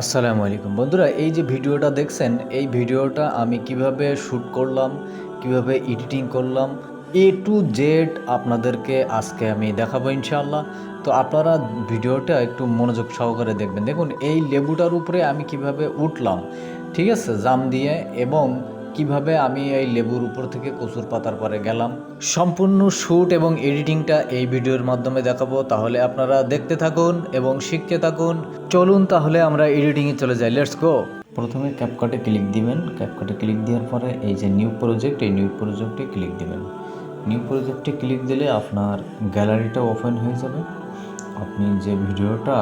আসসালামু আলাইকুম। বন্ধুরা, এই যে ভিডিওটা দেখছেন, এই ভিডিওটা আমি কীভাবে শ্যুট করলাম, কীভাবে এডিটিং করলাম এ টু জেড আপনাদেরকে আজকে আমি দেখাবো ইনশাআল্লাহ। তো আপনারা ভিডিওটা একটু মনোযোগ সহকারে দেখবেন। দেখুন, এই লেবুটার উপরে আমি কীভাবে উঠলাম, ঠিক আছে? জাম দিয়ে এবং কীভাবে আমি এই লেবুর উপর থেকে কচুর পাতার পরে গেলাম? সম্পূর্ণ শ্যুট এবং এডিটিংটা এই ভিডিওর মাধ্যমে দেখাবো, তাহলে আপনারা দেখতে থাকুন এবং শিখতে থাকুন। চলুন তাহলে আমরা এডিটিংয়ে চলে যাই, লেটস গো! প্রথমে ক্যাপকাটে ক্লিক দিবেন। ক্যাপকাটে ক্লিক দেওয়ার পরে এই যে নিউ প্রজেক্ট, এই নিউ প্রজেক্টে ক্লিক দিবেন। নিউ প্রজেক্টে ক্লিক দিলে আপনার গ্যালারিটা ওপেন হয়ে যাবে। আপনি যে ভিডিওটা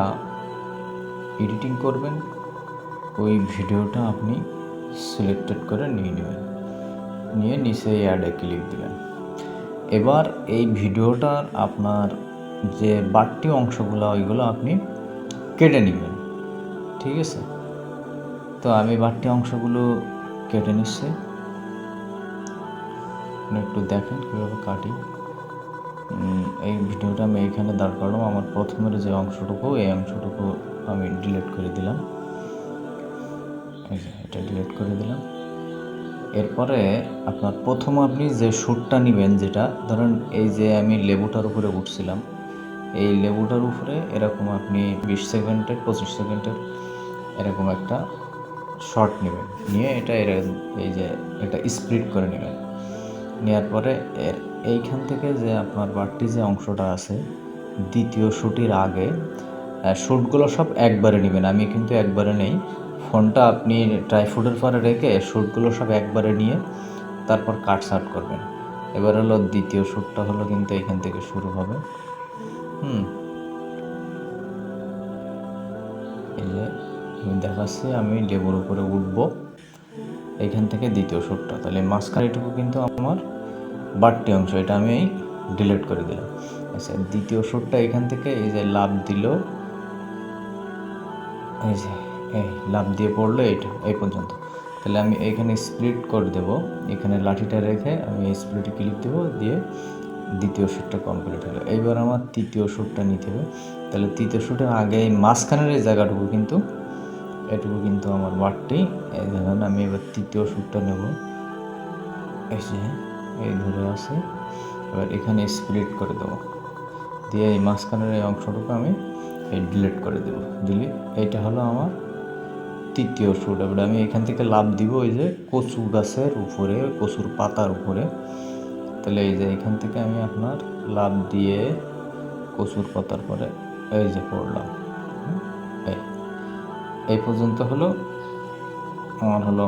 এডিটিং করবেন, ওই ভিডিওটা আপনি সিলেক্টেড করে নিয়ে নেবেন। নিয়ে নিচে অ্যাডে ক্লিক দিবেন। এবার এই ভিডিওটার আপনার যে বাড়তি অংশগুলো, ওইগুলো আপনি কেটে নেবেন। ঠিক আছে? তো আমি বাড়তি অংশগুলো কেটে নিচ্ছি। একটু দেখেন কীভাবে কাটি। এই ভিডিওটা আমি এইখানে দাঁড় করালাম। আমার প্রথমের যে অংশটুকু, এই অংশটুকু আমি ডিলিট করে দিলাম। এই যে। এটা ডিলিট করে দিলাম। এরপরে আপনার প্রথম আপনি যে শ্যুটটা নেবেন যেটা, ধরেন এই যে আমি লেবুটার উপরে উঠছিলাম, এই লেবুটার উপরে এরকম আপনি বিশ সেকেন্ডের, পঁচিশ সেকেন্ডের এরকম একটা শর্ট নেবেন। নিয়ে এটা এরকম এই যে এটা স্প্লিট করে নেবেন। নেওয়ার পরে এর, এইখান থেকে যে আপনার বাড়তি যে অংশটা আছে, দ্বিতীয় শ্যুটির আগে শ্যুটগুলো সব একবারে নেবেন। আমি কিন্তু একবারে নেই। ফোনটা আপনি ট্রাইফুডের পরে রেখে শ্যুটগুলো সব একবারে নিয়ে তারপর কাট সাট করবেন। এবার হলো দ্বিতীয় শ্যুটটা হলো কিন্তু এখান থেকে শুরু হবে। হুম। এই যে আমি দেখাচ্ছি, আমি লেবুর উপরে উঠবো। এখান থেকে দ্বিতীয় শ্যুটটা তাহলে মাঝখানেটুকু কিন্তু আমার বাড়তি অংশ, এটা আমি ডিলিট করে দিলাম। আচ্ছা দ্বিতীয় শ্যুটটা এখান থেকে এই যে লাভ দিল। এই যে এই লাভ দিয়ে পড়ল এইটা, এই পর্যন্ত। তাহলে আমি এখানে স্প্লিট করে দেব। এখানে লাঠিটা রেখে আমি এই স্প্লিটে ক্লিক দেবো, দিয়ে দ্বিতীয় শ্যুটটা কমপ্লিট হলো। এইবার আমার তৃতীয় শ্যুটটা নিতে হবে। তাহলে তৃতীয় শ্যুটের আগে এই মাঝখানের এই জায়গাটুকু কিন্তু, এটুকু কিন্তু আমার বাড়তি এই ধরেন আমি এবার তৃতীয় শ্যুটটা নেব। এই যে, এই ধরে আছে। এবার এখানে স্প্লিট করে দেবো। দিয়ে এই মাঝখানের এই অংশটুকু আমি এই ডিলিট করে দেবো। দিলে এইটা হলো আমার তৃতীয় শ্যুট এবার আমি এখান থেকে লাভ দিব ওই যে কচু গাছের উপরে, কচুর পাতার উপরে। তাহলে এই যে এখান থেকে আমি আপনার লাভ দিয়ে কচুর পাতার পরে এই যে পড়লাম। এই পর্যন্ত হলো। আমার হলো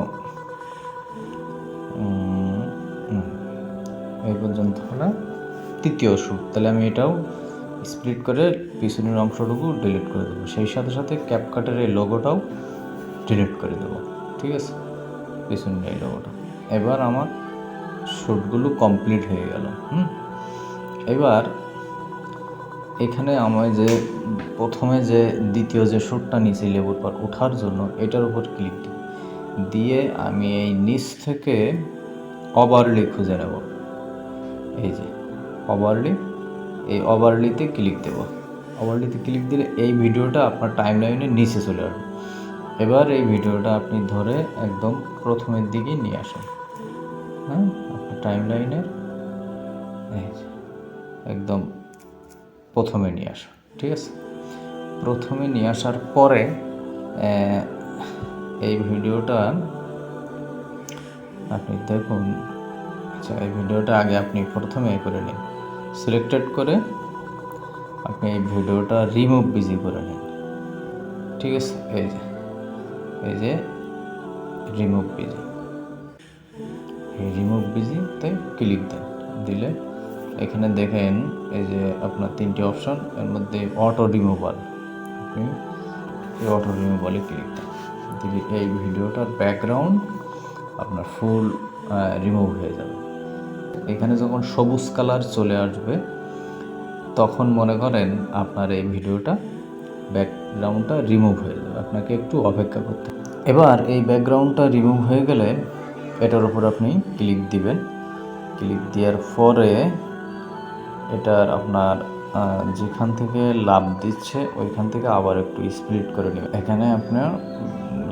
এই পর্যন্ত হলো তৃতীয় শ্যুট তাহলে আমি এটাও স্প্লিট করে পিছনের অংশটুকু ডিলিট করে দেবো। সেই সাথে সাথে ক্যাপকাটের এই লোগোটাও ডিলিট করে দেবো। ঠিক আছে? পিছনের এই লোগোটা এবার আমার শ্যুটগুলো কমপ্লিট হয়ে গেল, হুম? এবার এখানে আমায় যে প্রথমে যে দ্বিতীয় যে শ্যুটটা নিয়েছি লেবুর পর ওঠার জন্য, এটার উপর ক্লিক দিই। দিয়ে আমি এই নিচ থেকে ওভারলি খুঁজে নেব। এই যে ওভারলি এই ওভারলিতে ক্লিক দেব। ওভারলিতে ক্লিক দিলে এই ভিডিওটা আপনার টাইম লাইনের নিচে চলে আসবে। এবার এই ভিডিওটা আপনি ধরে একদম প্রথমের দিকে নিয়ে আসেন। হ্যাঁ আপনার টাইম লাইনের একদম প্রথমে নিয়ে আসুন, ঠিক আছে? প্রথমে নিয়ে আসার পরে এই ভিডিওটা আপনি দেখুন আচ্ছা এই ভিডিওটা আগে আপনি প্রথমে করে নিন। সিলেক্টেড করে আপনি এই ভিডিওটা রিমুভ বিজি করে নিন। ঠিক আছে? এই যে এই যে রিমুভ বিজি রিমুভ বিজিতে ক্লিক দেন। দিলে এখানে দেখেন, এই যে আপনার তিনটি অপশন এর মধ্যে অটো রিমুভাল এই অটো রিমুভালে ক্লিক দেন। দিলে এই ভিডিওটার ব্যাকগ্রাউন্ড আপনার ফুল রিমুভ হয়ে যাবে। এখানে যখন সবুজ কালার চলে আসবে, তখন মনে করেন আপনার এই ভিডিওটা ব্যাকগ্রাউন্ডটা রিমুভ হয়ে যাবে। আপনাকে একটু অপেক্ষা করতে এবার এই ব্যাকগ্রাউন্ডটা রিমুভ হয়ে গেলে এটার উপর আপনি ক্লিক দিবেন। ক্লিক দেওয়ার পরে এটার আপনার যেখান থেকে লাভ দিচ্ছে ওইখান থেকে আবার একটু স্প্লিট করে নেবেন। এখানে আপনার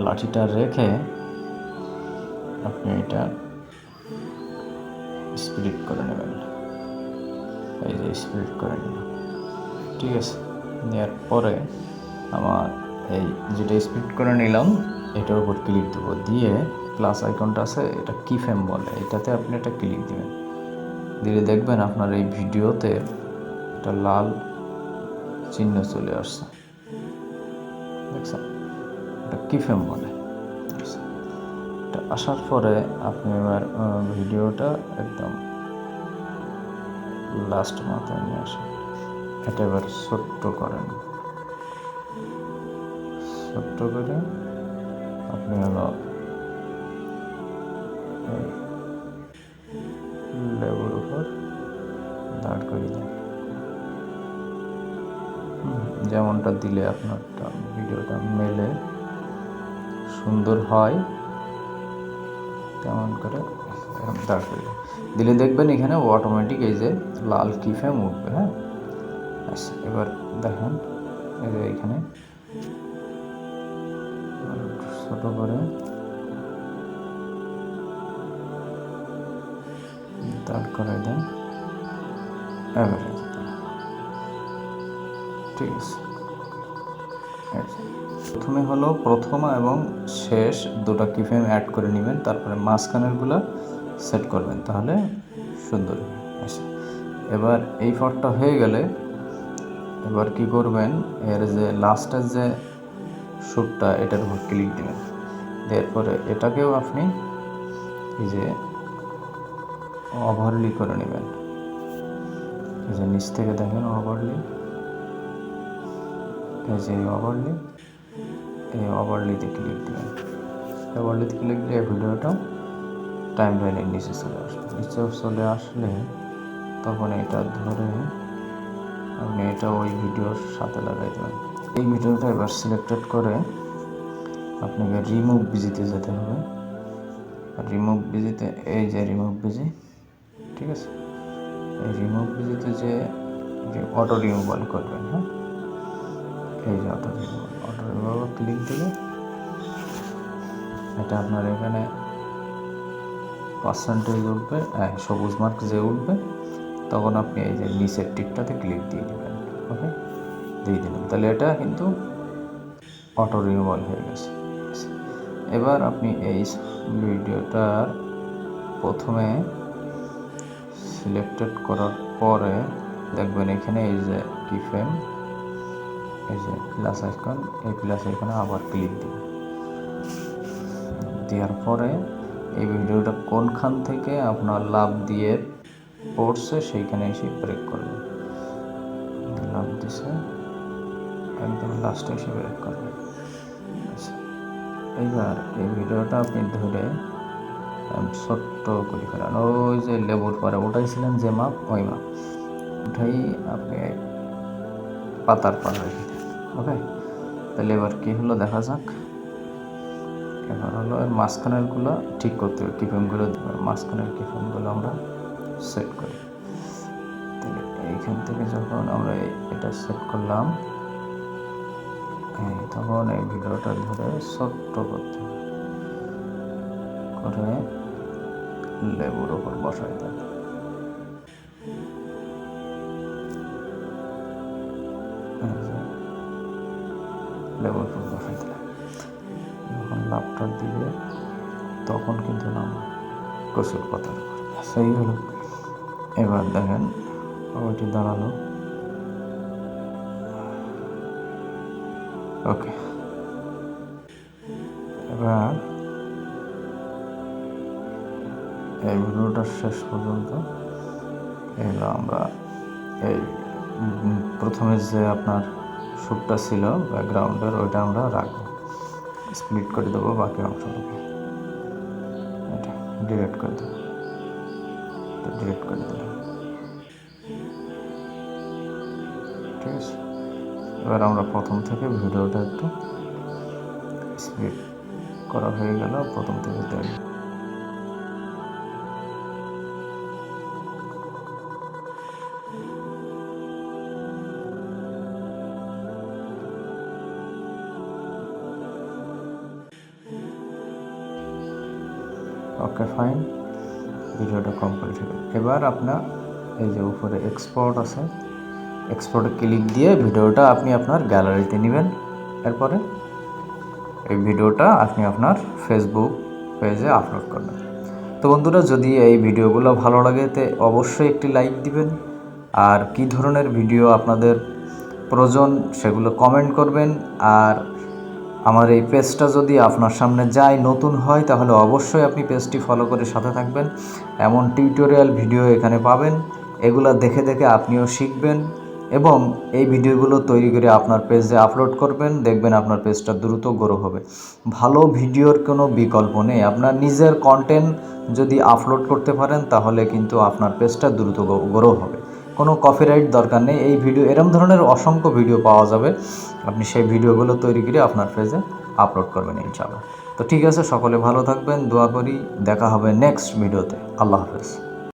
লাঠিটা রেখে আপনি এটা স্প্লিট করে নেবেন। এই যে স্প্লিট করে নিলাম। ঠিক আছে, নেওয়ার পরে আমার এই যেটা স্প্লিট করে নিলাম, এটার উপর ক্লিক দেবো। দিয়ে প্লাস আইকনটা আছে, এটা কি ফ্রেম বলে। এটাতে আপনি এটা ক্লিক দিবেন। দিলে দেখবেন আপনার এই ভিডিওতে একটা লাল চিহ্ন চলে আসছে। এটা কি ফ্রেম বলে। এটা আসার পরে আপনি এবার ভিডিওটা একদম লাস্ট মাথায় নিয়ে আসেন। এটা এবার ছোট্ট করেন। ছোট্ট করে আপনি হলো লেবুর উপর দাঁড় করে দেন যেমনটা দিলে আপনারটা, ভিডিওটা মেলে, সুন্দর হয়, তেমন করে দাঁড় করে। দিলে দেখবেন এখানে অটোমেটিক এই যে লাল কি ফ্রেম উঠবে হ্যাঁ এবার দেখেন, এই যে এখানে ছোট করে করাই দেন। ঠিক আছে। প্রথমে হলো প্রথম এবং শেষ দুটো কি ফ্রেম অ্যাড করে নেবেন, তারপরে মাঝখানেরগুলো সেট করবেন, তাহলে সুন্দর হবে আচ্ছা এবার এই ফটটা হয়ে গেলে এবার কি করবেন এর যে লাস্টের যে শ্যুটটা এটার উপর ক্লিক দিবেন দেওয়ার পরে এটাকেও আপনি এই যে ওভারলি করে নেবেন। এই যে নিচ থেকে দেখেন ওভারলি এই যে ওভারলি এই ওভারলিতে ক্লিক দিবেন ওভারলিতে ক্লিক দিয়ে ভিডিওটা টাইম লাইনের নিচে চলে আসবে। নিচে চলে আসলে তখন এটা ধরে আপনি এটা ওই ভিডিওর সাথে লাগাই দেবেন। এই ভিডিওটা এবার সিলেক্টেড করে আপনাকে রিমুভ বিজিতে যেতে হবে। রিমুভ বিজিতে এই যে রিমুভ বিজি ঠিক আছে? এই রিমুভ বিজিতে যে অটো রিমুভাল করবেন হ্যাঁ? এই যে auto removal auto removal click দিলে এটা আপনার এখানে পার্সেন্টেজ উঠবে হ্যাঁ সবুজ মার্ক যে উঠবে, তখন আপনি এই যে নিচের টিকটাতে ক্লিক দিয়ে দেবেন ওকে দিয়ে দিলাম। তাহলে এটা কিন্তু অটো রিমুভাল হয়ে গেছে। এবার আপনি এই ভিডিওটার প্রথমে সিলেক্টেড করার পরে দেখবেন এখানে এই যে কি ফ্রেম এই যে প্লাস আইকন এই প্লাস আইকনে আবার ক্লিক দিন। দেওয়ার পরে এই ভিডিওটা কোনখান থেকে আপনার লাভ দিয়ে পড়ছে সেইখানে এসে ব্রেক করবেন। লাভ দিছে। একদম লাস্টে করবেন আচ্ছা এইবার এই ভিডিওটা আপনি ধরে ছোট্ট করে ফেলেন। ওই যে লেবুর পরে উঠাইছিলেন যে মাপ, ওই মাপ। উঠাই আপনি পাতার পর রেখে ওকে তাহলে এবার কী হলো দেখা যাক। এবার হলো এর মাঝখানেরগুলো ঠিক করতে হবে। কিফেমগুলো মাঝখানের কিফেমগুলো আমরা সেট করি। তাহলে এইখান থেকে যখন আমরা এটা সেট করলাম এই তখন এই ভিডিওটা ধরে ছোট্ট করতে করে লেবুর ওপর বসাই দেন লেবুর উপর বসাই দিলাম যখন লাভটা দিবে তখন কিন্তু নাম পাতার উপর সেই হলো। এবার দেখেন ওইটি দাঁড়াল। ওকে এবার এই ভিডিওটা শেষ পর্যন্ত এগুলো আমরা এই প্রথমে যে আপনার শ্যুটটা ছিল ব্যাকগ্রাউন্ডের, ওইটা আমরা রাখব স্প্লিট করে দেবো বাকি অংশটুকু। এটা ডিলিট করে দেবো। ডিলিট করে দিলাম। এবার আমরা প্রথম থেকে ভিডিওটা একটু স্পিড করা হয়ে গেল, প্রথম থেকে দেখ। ওকে ফাইন ভিডিওটা কমপ্লিট হবে এবার আপনার এই যে উপরে এক্সপোর্ট আছে এক্সপোর্টে ক্লিক দিয়ে ভিডিওটা আপনি আপনার গ্যালারিতে নেবেন। এরপরে এই ভিডিওটা আপনি আপনার ফেসবুক পেজে আপলোড করবেন। তো বন্ধুরা, যদি এই ভিডিওগুলো ভালো লাগে, তে অবশ্যই একটি লাইক দিবেন। আর কি ধরনের ভিডিও আপনাদের প্রয়োজন, সেগুলো কমেন্ট করবেন। আর আমার এই পেজটা যদি আপনার সামনে যায়, নতুন হয়, তাহলে অবশ্যই আপনি পেজটি ফলো করে সাথে থাকবেন। এমন টিউটোরিয়াল ভিডিও এখানে পাবেন। এগুলো দেখে দেখে আপনিও শিখবেন। এবং এই ভিডিওগুলো তৈরি করে আপনার পেজে আপলোড করবেন, দেখবেন আপনার পেজটা দ্রুত গ্রো হবে। ভালো ভিডিওর কোনো বিকল্প নেই। আপনার নিজের কন্টেন্ট যদি আপলোড করতে পারেন, তাহলে কিন্তু আপনার পেজটা দ্রুত গ্রো হবে। কোনো কপিরাইট দরকার নেই। এই ভিডিও, এরম ধরনের অসংখ্য ভিডিও পাওয়া যাবে। আপনি সেই ভিডিওগুলো তৈরি করে আপনার পেজে আপলোড করবেন ইনশাআল্লাহ। তো ঠিক আছে, সকলে ভালো থাকবেন, দোয়া করি। দেখা হবে নেক্সট ভিডিওতে আল্লাহ হাফেজ।